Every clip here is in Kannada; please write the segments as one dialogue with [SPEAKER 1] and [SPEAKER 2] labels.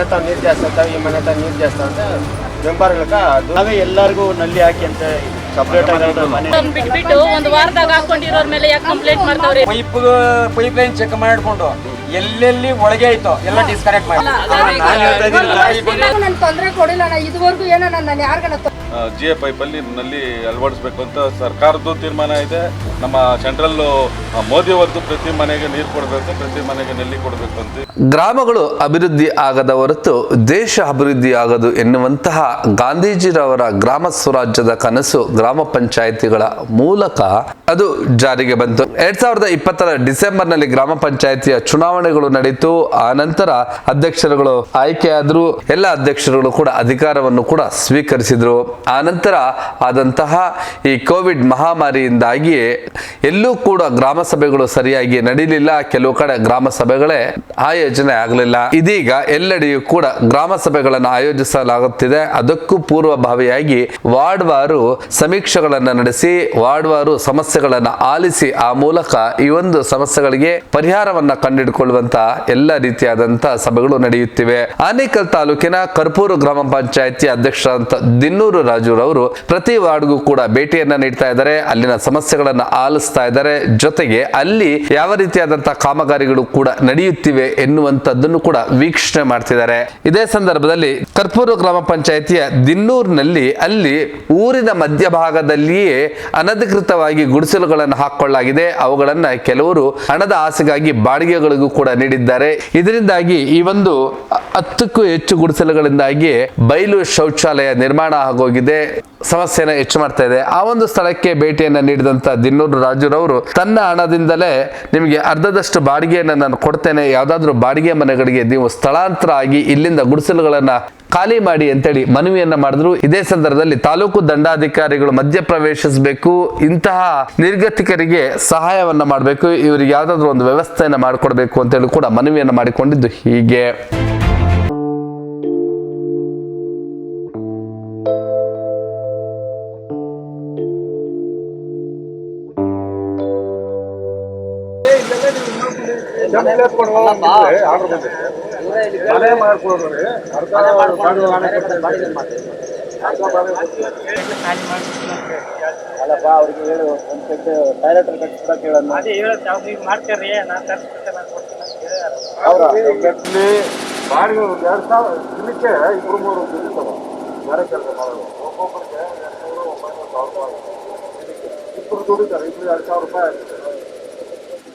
[SPEAKER 1] ಮನೆ ತಾವು ನೀರು ಜಾಸ್ತಿ ಅಂತ ಈ ಮನೆ ತಾವು ನೀರು ಜಾಸ್ತಿ ಅಂತ ಬೆಂಬಾರ್ಗಳಕ್ಕ
[SPEAKER 2] ನಾವೇ ಎಲ್ಲರಿಗೂ ನಲ್ಲಿ ಹಾಕಿ ಅಂತ ಸಪ್ರೇಟ್
[SPEAKER 3] ಬಿಟ್ಬಿಟ್ಟು ಒಂದು ವಾರದಾಗ ಹಾಕೊಂಡಿರೋರ ಮೇಲೆ ಯಾಕೆ ಕಂಪ್ಲೇಂಟ್ ಮಾಡ್ತಾವ್ರಿ?
[SPEAKER 4] ಪೈಪ್ ಪೈಪ್ ಲೈನ್ ಚೆಕ್ ಮಾಡ್ಕೊಂಡು ಎಲ್ಲೆಲ್ಲಿ ಒಳಗೆ ಆಯ್ತು ಎಲ್ಲ ಡಿಸ್ಕನೆಕ್ಟ್ ಮಾಡಿ.
[SPEAKER 2] ನಾನು
[SPEAKER 5] ತೊಂದರೆ ಕೊಡಿಲ್ಲ ಇದುವರೆಗೂ ಏನೋ ನಾನು ಯಾರಿಗಾನ
[SPEAKER 6] ಜಿ ಎ ಪೈಪಲ್ಲಿ ನಲ್ಲಿ ಅಳವಡಿಸ್ಬೇಕು ಅಂತ ಸರ್ಕಾರದ್ದು ತೀರ್ಮಾನ ಇದೆ. ನಮ್ಮ ಸೆಂಟ್ರಲ್ ಮೋದಿ ಅವರದ್ದು ಪ್ರತಿ ಮನೆಗೆ ನೀರು ಕೊಡಬೇಕು, ಪ್ರತಿ ಮನೆಗೆ ನಲ್ಲಿ ಕೊಡಬೇಕು ಅಂತ.
[SPEAKER 7] ಗ್ರಾಮಗಳು ಅಭಿವೃದ್ಧಿ ಆಗದ ಹೊರತು ದೇಶ ಅಭಿವೃದ್ಧಿ ಆಗದು ಎನ್ನುವಂತಹ ಗಾಂಧೀಜಿರವರ ಗ್ರಾಮ ಸ್ವರಾಜ್ಯದ ಕನಸು ಗ್ರಾಮ ಪಂಚಾಯಿತಿಗಳ ಮೂಲಕ ಅದು ಜಾರಿಗೆ ಬಂತು. ಎರಡ್ ಸಾವಿರದ ಇಪ್ಪತ್ತರ ಡಿಸೆಂಬರ್ನಲ್ಲಿ ಗ್ರಾಮ ಪಂಚಾಯಿತಿಯ ಚುನಾವಣೆಗಳು ನಡೆಯಿತು ಆ ನಂತರ ಅಧ್ಯಕ್ಷರುಗಳು ಆಯ್ಕೆಯಾದ್ರು. ಎಲ್ಲ ಅಧ್ಯಕ್ಷರುಗಳು ಕೂಡ ಅಧಿಕಾರವನ್ನು ಕೂಡ ಸ್ವೀಕರಿಸಿದ್ರು. ಆ ನಂತರ ಆದಂತಹ ಈ ಕೋವಿಡ್ ಮಹಾಮಾರಿಯಿಂದಾಗಿ ಎಲ್ಲೂ ಕೂಡ ಗ್ರಾಮ ಸಭೆಗಳು ಸರಿಯಾಗಿ ನಡೀಲಿಲ್ಲ. ಕೆಲವು ಕಡೆ ಗ್ರಾಮ ಸಭೆಗಳೇ ಆಯೋಜನೆ ಆಗಲಿಲ್ಲ. ಇದೀಗ ಎಲ್ಲೆಡೆಯೂ ಕೂಡ ಗ್ರಾಮ ಸಭೆಗಳನ್ನು ಆಯೋಜಿಸಲಾಗುತ್ತಿದೆ. ಅದಕ್ಕೂ ಪೂರ್ವಭಾವಿಯಾಗಿ ವಾರ್ಡ್ವಾರು ಸಮೀಕ್ಷೆಗಳನ್ನು ನಡೆಸಿ ವಾರ್ಡ್ವಾರು ಸಮಸ್ಯೆಗಳನ್ನು ಆಲಿಸಿ ಆ ಮೂಲಕ ಈ ಒಂದು ಸಮಸ್ಯೆಗಳಿಗೆ ಪರಿಹಾರವನ್ನ ಕಂಡುಹಿಡಿಕೊಳ್ಳುವಂತ ಎಲ್ಲ ರೀತಿಯಾದಂತಹ ಸಭೆಗಳು ನಡೆಯುತ್ತಿವೆ. ಆನೇಕಲ್ ತಾಲೂಕಿನ ಕರ್ಪೂರು ಗ್ರಾಮ ಪಂಚಾಯತಿ ಅಧ್ಯಕ್ಷರಾದಂತ ದಿನ್ನೂರು ರಾಜುರವರು ಪ್ರತಿ ವಾರ್ಡ್ಗೂ ಕೂಡ ಭೇಟಿಯನ್ನ ನೀಡ್ತಾ ಇದ್ದಾರೆ. ಅಲ್ಲಿನ ಸಮಸ್ಯೆಗಳನ್ನ ಆಲಿಸ್ತಾ ಇದ್ದಾರೆ. ಜೊತೆಗೆ ಅಲ್ಲಿ ಯಾವ ರೀತಿಯಾದಂತಹ ಕಾಮಗಾರಿಗಳು ಕೂಡ ನಡೆಯುತ್ತಿವೆ ಎನ್ನುವಂತದ್ದನ್ನು ಕೂಡ ವೀಕ್ಷಣೆ ಮಾಡ್ತಿದ್ದಾರೆ. ಇದೇ ಸಂದರ್ಭದಲ್ಲಿ ಕರ್ಪೂರು ಗ್ರಾಮ ಪಂಚಾಯತಿಯ ದಿನ್ನೂರಿನಲ್ಲಿ ಅಲ್ಲಿ ಊರಿನ ಮಧ್ಯಭಾಗದಲ್ಲಿಯೇ ಅನಧಿಕೃತವಾಗಿ ಗುಡಿಸಲುಗಳನ್ನು ಹಾಕೊಳ್ಳಲಾಗಿದೆ. ಅವುಗಳನ್ನ ಕೆಲವರು ಹಣದ ಆಸೆಗಾಗಿ ಬಾಡಿಗೆಗಳಿಗೂ ಕೂಡ ನೀಡಿದ್ದಾರೆ. ಇದರಿಂದಾಗಿ ಈ ಒಂದು ಹತ್ತಕ್ಕೂ ಹೆಚ್ಚು ಗುಡಿಸಲುಗಳಿಂದಾಗಿ ಬಯಲು ಶೌಚಾಲಯ ನಿರ್ಮಾಣ ಆಗೋಗಿದೆ. ಸಮಸ್ಯೆನ ಹೆಚ್ಚು ಮಾಡ್ತಾ ಇದೆ. ಆ ಒಂದು ಸ್ಥಳಕ್ಕೆ ಭೇಟಿಯನ್ನ ನೀಡಿದಂತ ದಿನ್ನೂರು ರಾಜುರವರು ತನ್ನ ಹಣದಿಂದಲೇ ನಿಮಗೆ ಅರ್ಧದಷ್ಟು ಬಾಡಿಗೆಯನ್ನು ನಾನು ಕೊಡ್ತೇನೆ. ಯಾವ್ದಾದ್ರು ಬಾಡಿಗೆ ಮನೆಗಳಿಗೆ ನೀವು ಸ್ಥಳಾಂತರ ಆಗಿ ಇಲ್ಲಿಂದ ಗುಡಿಸಲುಗಳನ್ನ ಖಾಲಿ ಮಾಡಿ ಅಂತೇಳಿ ಮನವಿಯನ್ನ ಮಾಡಿದ್ರು. ಇದೇ ಸಂದರ್ಭದಲ್ಲಿ ತಾಲೂಕು ದಂಡಾಧಿಕಾರಿಗಳು ಮಧ್ಯ ಪ್ರವೇಶಿಸಬೇಕು ಇಂತಹ ನಿರ್ಗತಿಕರಿಗೆ ಸಹಾಯವನ್ನ ಮಾಡಬೇಕು. ಇವರಿಗೆ ಯಾವ್ದಾದ್ರು ಒಂದು ವ್ಯವಸ್ಥೆಯನ್ನ ಮಾಡಿಕೊಡ್ಬೇಕು ಅಂತೇಳಿ ಕೂಡ ಮನವಿಯನ್ನ ಮಾಡಿಕೊಂಡಿದ್ದು ಹೀಗೆ.
[SPEAKER 2] ಅಲ್ಲಪ್ಪ ಅವ್ರಿಗೆ ಹೇಳು ಒಂದು ಸೆಟ್ ಟಾಯ್ಲೆಟ್ ಕಟ್ಸ್ಕೊಡಕ್ಕೆ ಹೇಳೋಣ ಅವ್ರ
[SPEAKER 6] ಇಲ್ಲಿ ಬಾಡಿಗೆ ಒಂದು ಎರಡು ಸಾವಿರ ದಿನಕ್ಕೆ ಇಬ್ರು ಮೂರು ದುಡಿತಾವ ಬೇರೆ ಕೆಲಸ ಮಾಡೋದು ಒಬ್ಬೊಬ್ಬರಿಗೆ ಎಂಟುನೂರು ಒಂಬೈನೂರು, ಸಾವಿರ ರೂಪಾಯಿ ಇಬ್ಬರು ದುಡಿತಾರೆ, ಇಬ್ರು ಎರಡು ಸಾವಿರ ರೂಪಾಯಿ ಆಗುತ್ತೆ.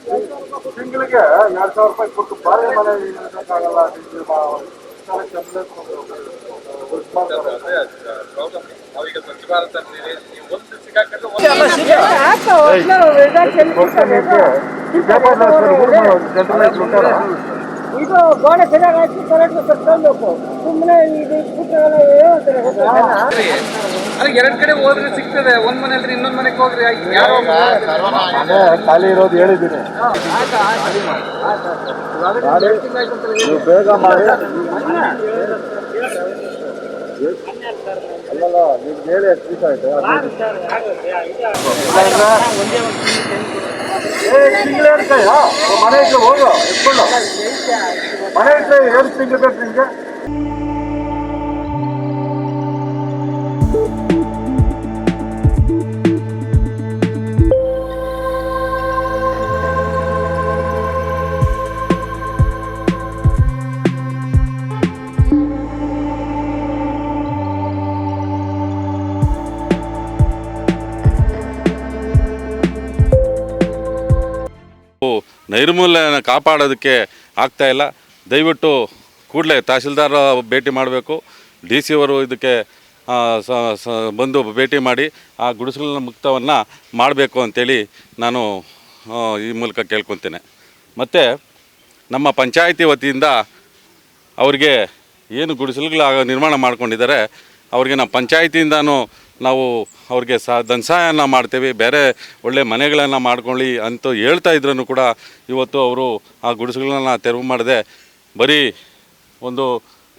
[SPEAKER 6] ತಿಂಗಳಿಗೆ ಎರಡು ಸಾವಿರ ರೂಪಾಯಿ ಕೊಟ್ಟು ಬಾಳೆ ಮನೆ ಇರೋಕ್ಕಾಗಲ್ಲ.
[SPEAKER 5] ಇದು ಗೋಡೆ ಸರಿಯಾಗಿ ಹಾಕಿ ಕರೆಕ್ಟ್ ತರ್ಕೊಳ್ಬೇಕು ಸುಮ್ಮನೆ ಇದು ಪುಟ್ಟಗಳು ಹೇಳ್ತಾರೆ?
[SPEAKER 4] ಅದು ಎರಡ್ ಕಡೆ ಹೋದ್ರೆ ಸಿಗ್ತದೆ. ಒಂದ್ ಮನೆ ಅಂದ್ರೆ ಇನ್ನೊಂದ್ ಮನೆಗೆ ಹೋಗ್ರಿ ಯಾರೋ
[SPEAKER 6] ಮನೆ ಖಾಲಿ ಇರೋದು ಹೇಳಿದ್ದೀನಿ. ನೀವು ಬೇಗ ಮಾಡಿ. ಅಲ್ಲಲ್ಲ ನೀವು ಹೇಳಿ ಎಷ್ಟು ದಿವಸ ಆಯ್ತು? ಏ ಇಟ್ಟು ಹೋಗು ಎತ್ಕೊಂಡು ಮನೆ ಇಟ್ಟು ಎರಡು ತಿಂಗಳು ಬೇಕು ನಿಮ್ಗೆ ನೈರ್ಮಲ್ಯನ ಕಾಪಾಡೋದಕ್ಕೆ ಆಗ್ತಾ ಇಲ್ಲ. ದಯವಿಟ್ಟು ಕೂಡಲೇ ತಹಸೀಲ್ದಾರ್ ಭೇಟಿ ಮಾಡಬೇಕು. ಡಿ ಸಿ ಅವರು ಇದಕ್ಕೆ ಬಂದು ಭೇಟಿ ಮಾಡಿ ಆ ಗುಡಿಸಲಿನ ಮುಕ್ತವನ್ನು ಮಾಡಬೇಕು ಅಂತೇಳಿ ನಾನು ಈ ಮೂಲಕ ಕೇಳ್ಕೊತೇನೆ. ಮತ್ತು ನಮ್ಮ ಪಂಚಾಯಿತಿ ವತಿಯಿಂದ ಅವರಿಗೆ ಏನು ಗುಡಿಸಲುಗಳ ನಿರ್ಮಾಣ ಮಾಡ್ಕೊಂಡಿದ್ದಾರೆ, ಅವ್ರಿಗೆ ನಾವು ಪಂಚಾಯಿತಿಯಿಂದನೂ ನಾವು ಅವ್ರಿಗೆ ಸಹ ಧನ ಸಹಾಯನ ಮಾಡ್ತೇವೆ, ಬೇರೆ ಒಳ್ಳೆ ಮನೆಗಳನ್ನು ಮಾಡ್ಕೊಳ್ಳಿ ಅಂತ ಹೇಳ್ತಾ ಇದ್ರೂ ಕೂಡ ಇವತ್ತು ಅವರು ಆ ಗುಡಿಸಲುಗಳನ್ನು ತೆರವು ಮಾಡದೆ ಬರೀ ಒಂದು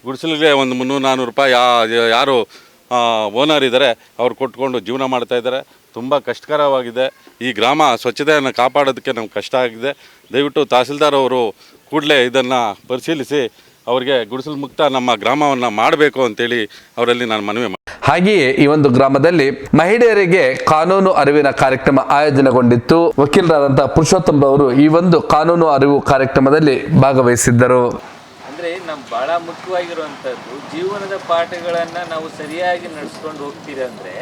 [SPEAKER 6] ಗುಡಿಸಲಿಗೆ ಒಂದು ಮುನ್ನೂರು ನಾನ್ನೂರು ರೂಪಾಯಿ ಯಾರು ಓನರ್ ಇದ್ದಾರೆ, ಅವ್ರು ಕೊಟ್ಕೊಂಡು ಜೀವನ ಮಾಡ್ತಾಯಿದ್ದಾರೆ ತುಂಬ ಕಷ್ಟಕರವಾಗಿದೆ. ಈ ಗ್ರಾಮ ಸ್ವಚ್ಛತೆಯನ್ನು ಕಾಪಾಡೋದಕ್ಕೆ ನಮ್ಗೆ ಕಷ್ಟ ಆಗಿದೆ. ದಯವಿಟ್ಟು ತಹಸೀಲ್ದಾರ್ ಅವರು ಕೂಡಲೇ ಇದನ್ನು ಪರಿಶೀಲಿಸಿ ಅವರಿಗೆ ಗುಡಿಸಲು ಮುಕ್ತ ನಮ್ಮ ಗ್ರಾಮವನ್ನು ಮಾಡಬೇಕು ಅಂತೇಳಿ ಅವರಲ್ಲಿ ನಾನು ಮನವಿ ಮಾಡಿ
[SPEAKER 7] ಹಾಗೆಯೇ ಈ ಒಂದು ಗ್ರಾಮದಲ್ಲಿ ಮಹಿಳೆಯರಿಗೆ ಕಾನೂನು ಅರಿವಿನ ಕಾರ್ಯಕ್ರಮ ಆಯೋಜನೆಗೊಂಡಿತ್ತು. ವಕೀಲರಾದಂತಹ ಪುರುಷೋತ್ತಮ್ ಅವರು ಈ ಒಂದು ಕಾನೂನು ಅರಿವು ಕಾರ್ಯಕ್ರಮದಲ್ಲಿ ಭಾಗವಹಿಸಿದ್ದರು.
[SPEAKER 8] ಅಂದರೆ ನಮ್ಮ ಭಾಳ ಮುಖ್ಯವಾಗಿರುವಂಥದ್ದು ಜೀವನದ ಪಾಠಗಳನ್ನು ನಾವು ಸರಿಯಾಗಿ ನಡೆಸ್ಕೊಂಡು ಹೋಗ್ತೀರಿ ಅಂದ್ರೆ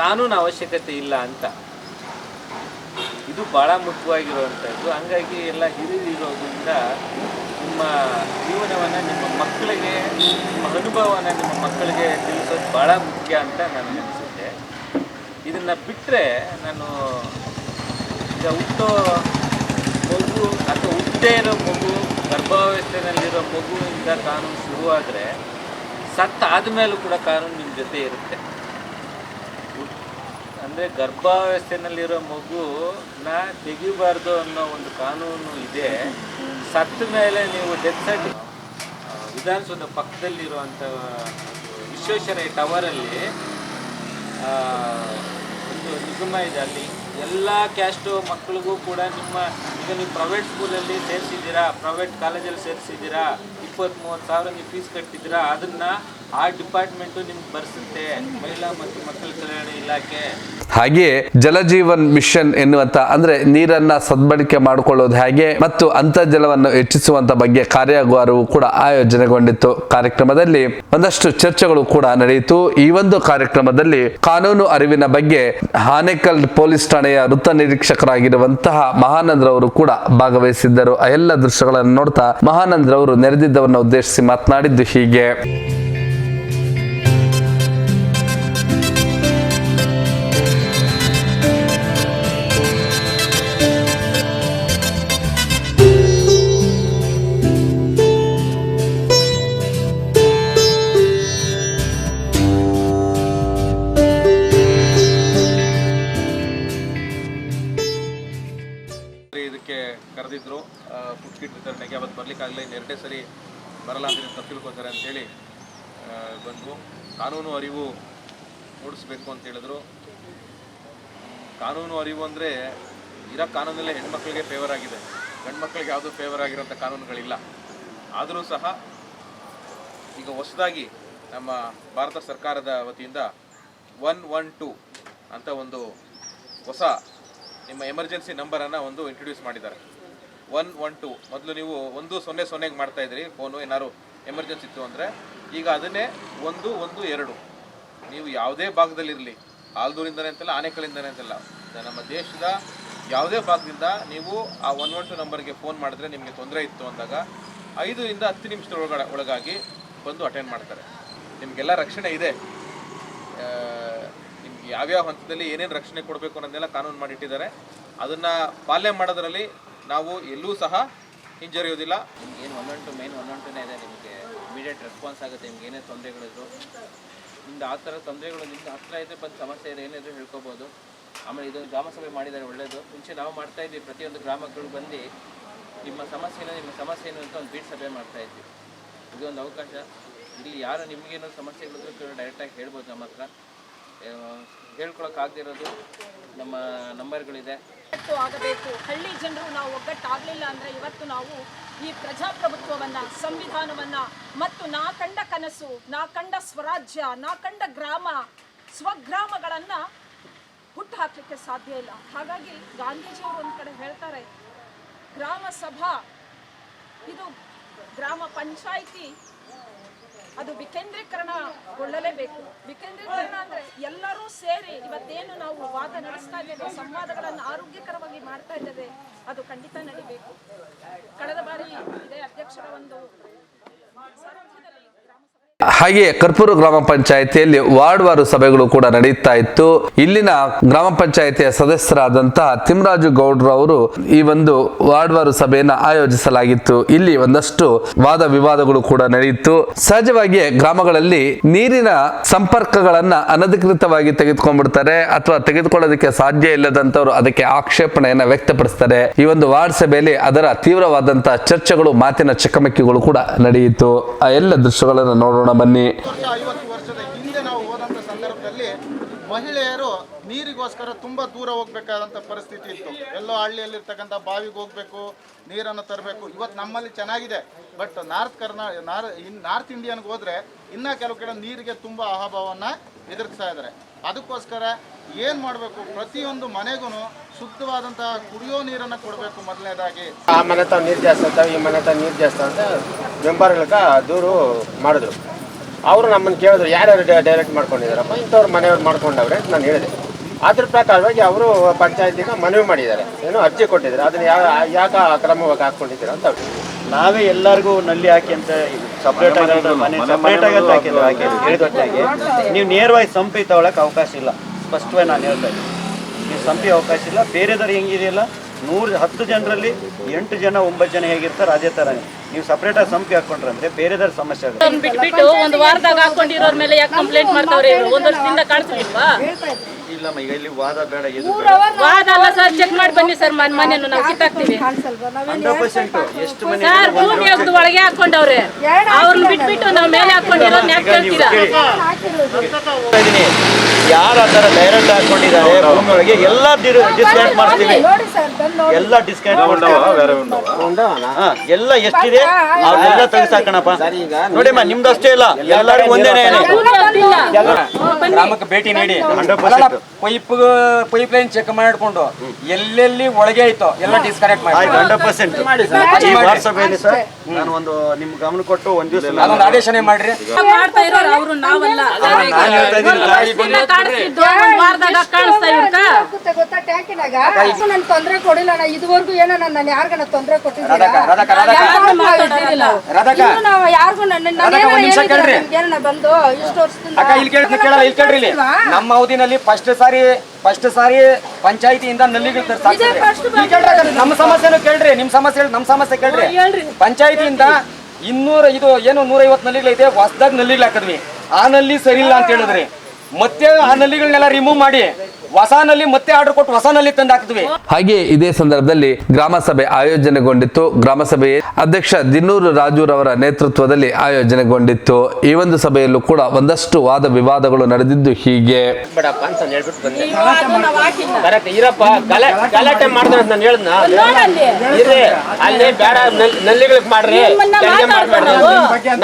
[SPEAKER 8] ಕಾನೂನು ಅವಶ್ಯಕತೆ ಇಲ್ಲ ಅಂತ. ಇದು ಭಾಳ ಮುಖ್ಯವಾಗಿರುವಂಥದ್ದು ಹಂಗಾಗಿ ಎಲ್ಲ ಹಿರಿದಿರೋದ್ರಿಂದ ನಿಮ್ಮ ಜೀವನವನ್ನು ನಿಮ್ಮ ಮಕ್ಕಳಿಗೆ, ನಿಮ್ಮ ಅನುಭವನ ನಿಮ್ಮ ಮಕ್ಕಳಿಗೆ ತಿಳಿಸೋದು ಭಾಳ ಮುಖ್ಯ ಅಂತ ನಾನು ಅನಿಸುತ್ತೆ. ಇದನ್ನು ಬಿಟ್ಟರೆ ನಾನು ಈಗ ಹುಟ್ಟೋ ಮಗು ಅಥವಾ ಹುಟ್ಟೇ ಇರೋ ಮಗು, ಗರ್ಭಾವಸ್ಥೆಯಲ್ಲಿರೋ ಮಗುವಿಂದ ಕಾನೂನು ಶುರುವಾದರೆ ಸತ್ತ ಆದಮೇಲೂ ಕೂಡ ಕಾನೂನು ನಿಮ್ಮ ಜೊತೆ ಇರುತ್ತೆ. ಅಂದರೆ ಗರ್ಭಾವಸ್ಥೆಯಲ್ಲಿರೋ ಮಗುನ ತೆಗಿಬಾರ್ದು ಅನ್ನೋ ಒಂದು ಕಾನೂನು ಇದೆ. ಸತ್ತ ಮೇಲೆ ನೀವು ಡೆತ್ ಸರ್ಟಿಫಿಕೇಟ್ ವಿಧಾನಸೌಧ ಪಕ್ಕದಲ್ಲಿರುವಂಥ ವಿಶ್ವೇಶ್ವರಯ್ಯ ಟವರಲ್ಲಿ ಒಂದು ನಿಗಮ ಇದೆ ಅಲ್ಲಿ. ಎಲ್ಲ ಕ್ಯಾಸ್ಟು ಮಕ್ಕಳಿಗೂ ಕೂಡ ನಿಮ್ಮ, ಈಗ ನೀವು ಪ್ರೈವೇಟ್ ಸ್ಕೂಲಲ್ಲಿ ಸೇರಿಸಿದ್ದೀರಾ ಪ್ರೈವೇಟ್ ಕಾಲೇಜಲ್ಲಿ ಸೇರಿಸಿದ್ದೀರಾ ಇಪ್ಪತ್ತು ಮೂವತ್ತು ಸಾವಿರ ನೀವು ಫೀಸ್ ಕಟ್ಟಿದ್ದೀರಾ, ಅದನ್ನು ಆ ಡಿಪಾರ್ಟ್ಮೆಂಟ್ ನಿಮ್ಗೆ ಬರ್ಸುತ್ತೆ, ಮಹಿಳಾ ಮತ್ತು ಮಕ್ಕಳ ಕಲ್ಯಾಣ ಇಲಾಖೆ.
[SPEAKER 7] ಹಾಗೆಯೇ ಜಲಜೀವನ್ ಮಿಷನ್ ಎನ್ನುವಂತ ಅಂದ್ರೆ ನೀರನ್ನ ಸದ್ಬಳಕೆ ಮಾಡಿಕೊಳ್ಳೋದು ಹೇಗೆ ಮತ್ತು ಅಂತರ್ಜಲವನ್ನು ಹೆಚ್ಚಿಸುವಂತ ಬಗ್ಗೆ ಕಾರ್ಯಾಗಾರವು ಕೂಡ ಆಯೋಜನೆಗೊಂಡಿತ್ತು. ಕಾರ್ಯಕ್ರಮದಲ್ಲಿ ಒಂದಷ್ಟು ಚರ್ಚೆಗಳು ಕೂಡ ನಡೆಯಿತು. ಈ ಒಂದು ಕಾರ್ಯಕ್ರಮದಲ್ಲಿ ಕಾನೂನು ಅರಿವಿನ ಬಗ್ಗೆ ಹಾನೇಕಲ್ ಪೊಲೀಸ್ ಠಾಣೆಯ ವೃತ್ತ ನಿರೀಕ್ಷಕರಾಗಿರುವಂತಹ ಮಹಾನಂದ್ರವರು ಕೂಡ ಭಾಗವಹಿಸಿದ್ದರು. ಆ ಎಲ್ಲ ದೃಶ್ಯಗಳನ್ನು ನೋಡ್ತಾ ಮಹಾನಂದ್ರವರು ನೆರೆದಿದ್ದವನ್ನು ಉದ್ದೇಶಿಸಿ ಮಾತನಾಡಿದ್ದು ಹೀಗೆ.
[SPEAKER 9] ಕಾನೂನು ಅರಿವು ಅಂದರೆ ಇರೋ ಕಾನೂನಲ್ಲೇ ಹೆಣ್ಮಕ್ಳಿಗೆ ಫೇವರ್ ಆಗಿದೆ. ಗಂಡು ಮಕ್ಕಳಿಗೆ ಯಾವುದೂ ಫೇವರ್ ಆಗಿರೋಂಥ ಕಾನೂನುಗಳಿಲ್ಲ. ಆದರೂ ಸಹ ಈಗ ಹೊಸದಾಗಿ ನಮ್ಮ ಭಾರತ ಸರ್ಕಾರದ ವತಿಯಿಂದ ಒನ್ ಒನ್ ಟೂ ಅಂತ ಒಂದು ಹೊಸ ನಿಮ್ಮ ಎಮರ್ಜೆನ್ಸಿ ನಂಬರನ್ನು ಒಂದು ಇಂಟ್ರೊಡ್ಯೂಸ್ ಮಾಡಿದ್ದಾರೆ. ಒನ್ ಒನ್ ಟು ಮೊದಲು ನೀವು ಒಂದು ಸೊನ್ನೆ ಸೊನ್ನೆಗೆ ಮಾಡ್ತಾ ಇದ್ರಿ ಫೋನು ಏನಾದ್ರು ಎಮರ್ಜೆನ್ಸಿ ಇತ್ತು ಅಂದರೆ ಈಗ ಅದನ್ನೇ ಒಂದು ಒಂದು ಎರಡು. ನೀವು ಯಾವುದೇ ಭಾಗದಲ್ಲಿರಲಿ ಆಲ್ದೂರಿಂದನೇ ಅಂತಲ್ಲ ಆನೆಕಲ್ಲಿಂದನೇ ಅಂತಲ್ಲ. ನಮ್ಮ ದೇಶದ ಯಾವುದೇ ಭಾಗದಿಂದ ನೀವು ಆ ಒನ್ ಒನ್ ಟು ನಂಬರ್ಗೆ ಫೋನ್ ಮಾಡಿದ್ರೆ ನಿಮಗೆ ತೊಂದರೆ ಇತ್ತು ಅಂದಾಗ ಐದರಿಂದ ಹತ್ತು ನಿಮಿಷದ ಒಳಗಡೆ ಒಳಗಾಗಿ ಬಂದು ಅಟೆಂಡ್ ಮಾಡ್ತಾರೆ. ನಿಮಗೆಲ್ಲ ರಕ್ಷಣೆ ಇದೆ. ನಿಮ್ಗೆ ಯಾವ್ಯಾವ ಹಂತದಲ್ಲಿ ಏನೇನು ರಕ್ಷಣೆ ಕೊಡಬೇಕು ಅನ್ನೋದನ್ನೆಲ್ಲ ಕಾನೂನು ಮಾಡಿಟ್ಟಿದ್ದಾರೆ. ಅದನ್ನು ಪಾಲನೆ ಮಾಡೋದ್ರಲ್ಲಿ ನಾವು ಎಲ್ಲೂ ಸಹ ಹಿಂಜರಿಯೋದಿಲ್ಲ.
[SPEAKER 8] ನಿಮ್ಗೆ ಏನು one one two main one one ಟುನೇ ಇದೆ, ನಿಮಗೆ ಇಮಿಡಿಯೇಟ್ ರೆಸ್ಪಾನ್ಸ್ ಆಗುತ್ತೆ, ನಿಮ್ಗೆ ಏನೇ ತೊಂದರೆಗಳಿದ್ರು? ನಿಮ್ದು ಆ ಥರ ತೊಂದರೆಗಳು, ನಿಮ್ದು ಹತ್ರ ಇದ್ರೆ ಬಂದು ಸಮಸ್ಯೆ ಇದೆ, ಏನಿದ್ರು ಹೇಳ್ಕೋಬೋದು. ಆಮೇಲೆ ಇದೊಂದು ಗ್ರಾಮ ಸಭೆ ಮಾಡಿದ್ದಾರೆ ಒಳ್ಳೆಯದು ಮುಂಚೆ ನಾವು ಮಾಡ್ತಾ ಇದ್ವಿ, ಪ್ರತಿಯೊಂದು ಗ್ರಾಮಗಳು ಬಂದು ನಿಮ್ಮ ಸಮಸ್ಯೆನ, ನಿಮ್ಮ ಸಮಸ್ಯೆ ಏನು ಅಂತ ಒಂದು ಬೀಟ್ ಸಭೆ ಮಾಡ್ತಾ ಇದ್ವಿ. ಇದೊಂದು ಅವಕಾಶ. ಇಲ್ಲಿ ಯಾರು ನಿಮಗೇನೋ ಸಮಸ್ಯೆಗಳಿದ್ರು ಡೈರೆಕ್ಟಾಗಿ ಹೇಳ್ಬೋದು ನಮ್ಮ ಹತ್ರ. ಹೇಳ್ಕೊಳಕ್ಕಾಗದಿರೋದು ನಮ್ಮ ನಂಬರ್ಗಳಿದೆ.
[SPEAKER 3] ಆಗಬೇಕು. ಹಳ್ಳಿ ಜನರು ನಾವು ಒಗ್ಗಟ್ಟಾಗಲಿಲ್ಲ ಅಂದರೆ ಇವತ್ತು ನಾವು ಈ ಪ್ರಜಾಪ್ರಭುತ್ವವನ್ನ, ಸಂವಿಧಾನವನ್ನ ಮತ್ತು ನಾ ಕಂಡ ಕನಸು, ನಾ ಕಂಡ ಸ್ವರಾಜ್ಯ, ನಾ ಕಂಡ ಗ್ರಾಮ, ಸ್ವಗ್ರಾಮಗಳನ್ನು ಹುಟ್ಟು ಹಾಕಲಿಕ್ಕೆ ಸಾಧ್ಯ ಇಲ್ಲ. ಹಾಗಾಗಿ ಗಾಂಧೀಜಿಯವರು ಒಂದು ಕಡೆ ಹೇಳ್ತಾರೆ, ಗ್ರಾಮ ಸಭಾ, ಇದು ಗ್ರಾಮ ಪಂಚಾಯಿತಿ ಅದು ವಿಕೇಂದ್ರೀಕರಣಗೊಳ್ಳಲೇಬೇಕು. ವಿಕೇಂದ್ರೀಕರಣ ಅಂದ್ರೆ ಎಲ್ಲರೂ ಸೇರಿ ಇವತ್ತೇನು ನಾವು ವಾದ ನಡೆಸ್ತಾ ಇದ್ದೇವೆ, ಸಂವಾದಗಳನ್ನು ಆರೋಗ್ಯಕರವಾಗಿ ಮಾಡ್ತಾ ಇದ್ದೇವೆ, ಅದು ಖಂಡಿತ ನಡಿಬೇಕು. ಕಳೆದ ಬಾರಿ ಇದೇ ಅಧ್ಯಕ್ಷರ ಒಂದು
[SPEAKER 7] ಹಾಗೆಯೇ ಕರ್ಪೂರು ಗ್ರಾಮ ಪಂಚಾಯಿತಿಯಲ್ಲಿ ವಾರ್ಡ್ವಾರು ಸಭೆಗಳು ಕೂಡ ನಡೆಯುತ್ತಾ ಇತ್ತು. ಇಲ್ಲಿನ ಗ್ರಾಮ ಪಂಚಾಯಿತಿಯ ಸದಸ್ಯರಾದಂತಹ ತಿಮ್ಮರಾಜು ಗೌಡ್ರು ಅವರು ಈ ಒಂದು ವಾರ್ಡ್ವಾರು ಸಭೆಯನ್ನ ಆಯೋಜಿಸಲಾಗಿತ್ತು. ಇಲ್ಲಿ ಒಂದಷ್ಟು ವಾದ ವಿವಾದಗಳು ಕೂಡ ನಡೆಯಿತು. ಸಹಜವಾಗಿಯೇ ಗ್ರಾಮಗಳಲ್ಲಿ ನೀರಿನ ಸಂಪರ್ಕಗಳನ್ನ ಅನಧಿಕೃತವಾಗಿ ತೆಗೆದುಕೊಂಡ್ಬಿಡ್ತಾರೆ ಅಥವಾ ತೆಗೆದುಕೊಳ್ಳೋದಕ್ಕೆ ಸಾಧ್ಯ ಇಲ್ಲದಂತವರು ಅದಕ್ಕೆ ಆಕ್ಷೇಪಣೆಯನ್ನ ವ್ಯಕ್ತಪಡಿಸ್ತಾರೆ. ಈ ಒಂದು ವಾರ್ಡ್ ಸಭೆಯಲ್ಲಿ ಅದರ ತೀವ್ರವಾದಂತಹ ಚರ್ಚೆಗಳು, ಮಾತಿನ ಚಕಮಕಿಗಳು ಕೂಡ ನಡೆಯಿತು. ಆ ಎಲ್ಲ ದೃಶ್ಯಗಳನ್ನು ನೋಡೋಣ. ಬನ್ನಿ.
[SPEAKER 10] ವರ್ಷ ಐವತ್ತು ವರ್ಷದ ಹಿಂದೆ ನಾವು ಹೋದಂಥ ಸಂದರ್ಭದಲ್ಲಿ ಮಹಿಳೆಯರು ನೀರಿಗೋಸ್ಕರ ತುಂಬ ದೂರ ಹೋಗ್ಬೇಕಾದಂಥ ಪರಿಸ್ಥಿತಿ ಇತ್ತು. ಎಲ್ಲೋ ಹಳ್ಳಿಯಲ್ಲಿರ್ತಕ್ಕಂಥ ಬಾವಿಗೆ ಹೋಗಬೇಕು ನೀರನ್ನು ತರಬೇಕು. ಇವತ್ತು ನಮ್ಮಲ್ಲಿ ಚೆನ್ನಾಗಿದೆ. ಬಟ್ ನಾರ್ತ್ ಕರ್ನಾ ನಾರ್ ಇನ್ ನಾರ್ತ್ ಇಂಡಿಯನ್ಗೆ ಹೋದ್ರೆ ಇನ್ನೂ ಕೆಲವು ಕಡೆ ನೀರಿಗೆ ತುಂಬ ಅಭಾವವನ್ನು ಎದುರಿಸ್ತಾ ಇದ್ದಾರೆ. ಅದಕ್ಕೋಸ್ಕರ ಏನು ಮಾಡಬೇಕು? ಪ್ರತಿಯೊಂದು ಮನೆಗೂ ಶುದ್ಧವಾದಂತಹ ಕುಡಿಯೋ ನೀರನ್ನು ಕೊಡಬೇಕು ಮೊದಲನೇದಾಗಿ.
[SPEAKER 1] ಆ ಮನೆ ತಾವು ನೀರು ಜಾಸ್ತಿ ಆಗ್ತಾವೆ ಈ ಮನೆ ತಾವು ನೀರು ಜಾಸ್ತಿ ಅಂತ ಮೆಂಬರ್ಗಳ ದೂರು ಮಾಡಿದ್ರು. ಅವರು ನಮ್ಮನ್ನು ಕೇಳಿದ್ರು ಯಾರ್ಯಾರು ಡೈರೆಕ್ಟ್ ಮಾಡ್ಕೊಂಡಿದ್ದಾರಪ್ಪ ಇಂಥವ್ರು ಮನೆಯವ್ರು ಮಾಡ್ಕೊಂಡವ್ರೆ ಅಂತ ನಾನು ಹೇಳಿದೆ. ಅದ್ರ ಪ್ರಕಾರವಾಗಿ ಅವರು ಪಂಚಾಯತಿಗೆ ಮನವಿ ಮಾಡಿದ್ದಾರೆ. ಏನು ಅರ್ಜಿ ಕೊಟ್ಟಿದ್ದಾರೆ. ಅದನ್ನ ಯಾವ ಯಾಕೆ ಕ್ರಮವಾಗಿ ಹಾಕ್ಕೊಂಡಿದ್ದೀರಾ ಅಂತ ಅವ್ರು.
[SPEAKER 2] ನಾವೇ ಎಲ್ಲರಿಗೂ ನಲ್ಲಿ ಹಾಕಿ ಅಂತ ಸಪ್ರೇಟ್ ಆಗಿ ಮನೆ ಸಪ್ರೇಟ್ ಆಗಿ ಅಂತ ಹಾಕಿದ್ರು ಹಾಕಿದ್ರು. ಹೇಳಿದಾಗೆ ನೀವು ನೇರವಾಗಿ ಸಂಪಿ ತಗೊಳಕ್ಕೆ ಅವಕಾಶ ಇಲ್ಲ. ಸ್ಪಷ್ಟವಾಗಿ ನಾನು ಹೇಳ್ತಾ ಇದ್ದೀನಿ. ನೀವು ಸಂಪಿ ಅವಕಾಶ ಇಲ್ಲ. ಬೇರೆದವ್ರು ಹೆಂಗಿದೆಯಲ್ಲ ನೂರು ಹತ್ತು ಜನರಲ್ಲಿ ಎಂಟು ಜನ ಒಂಬತ್ತು ಜನ ಹೇಗಿರ್ತಾರೆ ಅದೇ ಥರ ನೀವು ಸಪ್ರೇಟಾಗಿ ಸಂಪಿ ಹಾಕೊಂಡ್ರಂತೆ ಬೇರೆದವ್ರ ಸಮಸ್ಯೆ ಆಗುತ್ತೆ?
[SPEAKER 3] ಅವ್ರನ್ನ ಬಿಟ್ಬಿಟ್ಟು ಒಂದು ವಾರದಾಗ ಹಾಕೊಂಡಿರೋರ್ ಮೇಲೆ ಯಾಕೆ ಕಂಪ್ಲೇಂಟ್ ಮಾಡ್ತಾವ್ರೆ ಇವ್ರು? ಒಂದ್ ವರ್ಷದಿಂದ ಕಾಣಿಸ್ಲಿಲ್ವಾ?
[SPEAKER 2] ಇಲ್ಲಮ್ಮ ಈಗ ಇಲ್ಲಿ ವಾದ ಬೇಡ ಇದು
[SPEAKER 3] ವಾದ ಅಲ್ಲ ಸರ್ ಚೆಕ್ ಮಾಡಿ ಬನ್ನಿ ಸರ್ ಮನ್ ಮನೆಯನ್ನು ನಾವು ಕಿತ್ತಾಕ್ತೀವಿ.
[SPEAKER 2] ಹಂಡ್ರೆಡ್ ಪರ್ಸೆಂಟ್ ಎಷ್ಟು ಮನೆ
[SPEAKER 3] ಸರ್ ಭೂಮಿ ಅಗ್ದು ಒಳಗೆ ಹಾಕೊಂಡವ್ರೆ ಅವ್ರನ್ನ ಬಿಟ್ಬಿಟ್ಟು ನಾವು ಮೇಲೆ ಹಾಕೊಂಡಿರೋನ್ ಯಾಕೆ ಕೇಳ್ತೀರಾ?
[SPEAKER 2] ಇದೀನಿ ಯಾರು ಆ ಥರ ಡೈರೆಕ್ಟ್ ಹಾಕೊಂಡಿದ್ದಾರೆ ಭೂಮಿಯೊಳಗೆ ಒಳಗೆ ಎಲ್ಲ ಡಿಸ್ಕೌಂಟ್ ಮಾಡ್ತೀವಿ. ಎಲ್ಲ ಡಿಸ್ಕೌಂಟ್ ಎಲ್ಲ ಎಷ್ಟಿದೆ? ಅದೆಲ್ಲ ತೆಗೆಸಾಕಣಪ್ಪ. ನೋಡಿಮ್ಮ ನಿಮ್ದು ಅಷ್ಟೇ ಇಲ್ಲ. ಎಲ್ಲರಿಗೂ ಒಂದೇನೆ
[SPEAKER 4] ಗ್ರಾಮಕ್ಕೆ ಭೇಟಿ ನೀಡಿ. ಪೈಪ್ ಪೈಪ್ ಲೈನ್ ಚೆಕ್ ಮಾಡ್ಕೊಂಡು ಎಲ್ಲೆಲ್ಲಿ ಒಳಗೆ ಆಯ್ತು ಎಲ್ಲ ಡಿಸ್ಕನೆಕ್ಟ್ ಮಾಡಿ.
[SPEAKER 2] ಆಯ್ತು ಹಂಡ್ರೆಡ್ ಪರ್ಸೆಂಟ್ ಈ ವಾಟ್ಸಪ್ಪಲ್ಲಿ ಸರ್ ನಾನು ಒಂದು ನಿಮ್ ಗಮನ ಕೊಟ್ಟು ಒಂದ್ ದಿವಸ
[SPEAKER 4] ಅದೊಂದು ಆದೇಶನೇ ಮಾಡ್ರಿ.
[SPEAKER 3] ಮಾಡ್ತಾ ಇರೋರು ಅವರು ನಾವಲ್ಲ
[SPEAKER 2] ನಾನು ಹೇಳ್ತಾ ಇದ್ದೀನಿ
[SPEAKER 3] ದಿನ ಕಾಣಿಸ್ತಿದ್ದು ಒಂದ್ ವಾರದಾಗ ಕಾಣಿಸ್ತಾ ಇವ್ರಕ
[SPEAKER 5] ಗೊತ್ತಾ ಗೊತ್ತಾ ಟ್ಯಾಂಕಿನಾಗ? ನನ್ ತೊಂದ್ರೆ ಕೊಡಿಲ್ಲ ನಾ ಇದುವರೆಗೂ ಏನೋ ನಾನು ಯಾರ್ಗನ ತೊಂದ್ರೆ
[SPEAKER 4] ರಾಧಕ ರಾಧಕ ರಾಧಕ. ರಾಧಕ.
[SPEAKER 5] ನಾವು ಯಾರಿಗೂ ನನ್ನ
[SPEAKER 4] ರಾಧಕ, ಒಂದ್ ನಿಮಿಷ ಕೇಳ್ರಿ.
[SPEAKER 5] ಏನೋ ಬಂದು ಇಷ್ಟು ವರ್ಷದಿಂದ
[SPEAKER 4] ಅಕ್ಕ ಇಲ್ಲಿ ಕೇಳಿ ಕೇಳಲ್ಲ ಇಲ್ಲಿ ಕೇಳ್ರಿ ಇಲ್ಲಿ. ನಮ್ಮ ಅವಧಿನಲ್ಲಿ ಫಸ್ಟ್ ಸಾರಿ ಫಸ್ಟ್ ಸಾರಿ ಪಂಚಾಯತಿಯಿಂದ ನಲ್ಲಿಗಳು ತರ್ಸಾಕ್ತಾರೆ ಇಲ್ಲಿ ಕೇಳ್ರಿ ಅಕ್ಕ, ನಮ್ಮ ಸಮಸ್ಯೆನೂ ಕೇಳ್ರಿ ನಿಮ್ ಸಮಸ್ಯೆ ಹೇಳಿ ನಮ್ಮ ಸಮಸ್ಯೆ ಕೇಳ್ರಿ. ಪಂಚಾಯತಿಯಿಂದ ಇನ್ನೂರ ಇದು ಏನು ನಲ್ಲಿಗಳು ನಲ್ಲಿಗಳೈತೆ ಹೊಸದಾಗ ನಲ್ಲಿಗಳು ಹಾಕಿದ್ವಿ. ಆ ನಲ್ಲಿ ಸರಿ ಇಲ್ಲ ಅಂತ ಹೇಳಿದ್ರಿ. ಮತ್ತೆ ಆ ನಲ್ಲಿಗಳನ್ನೆಲ್ಲ ರಿಮೂವ್ ಮಾಡಿ ಹೊಸ ನಲ್ಲಿ ಮತ್ತೆ ಆರ್ಡರ್ ಕೊಟ್ಟು ಹೊಸ ನಲ್ಲಿ ತಂದು ಹಾಕಿದ್ವಿ.
[SPEAKER 7] ಹಾಗೆ ಇದೇ ಸಂದರ್ಭದಲ್ಲಿ ಗ್ರಾಮ ಸಭೆ ಆಯೋಜನೆಗೊಂಡಿತ್ತು. ಗ್ರಾಮ ಸಭೆ ಅಧ್ಯಕ್ಷ ದಿನ್ನೂರು ರಾಜುರವರ ನೇತೃತ್ವದಲ್ಲಿ ಆಯೋಜನೆಗೊಂಡಿತ್ತು. ಈ ಒಂದು ಸಭೆಯಲ್ಲೂ ಕೂಡ ಒಂದಷ್ಟು ವಾದ ವಿವಾದಗಳು ನಡೆದಿದ್ದು ಹೀಗೆ.
[SPEAKER 1] ಇರಪ್ಪ ಗಲಾಟೆ ಮಾಡಿದ್ರೆ ನಾನು ಹೇಳ್ದ್ನ
[SPEAKER 3] ನೋಡಲ್ಲಿ
[SPEAKER 1] ಇರ್ರಿ ಅಲ್ಲಿ ಬೇಡ ನಲ್ಲಿಗಳಿಗೆ ಮಾಡ್ರಿ. ಕೆಳಗೆ ಮಾಡ್ಬೇಡಿ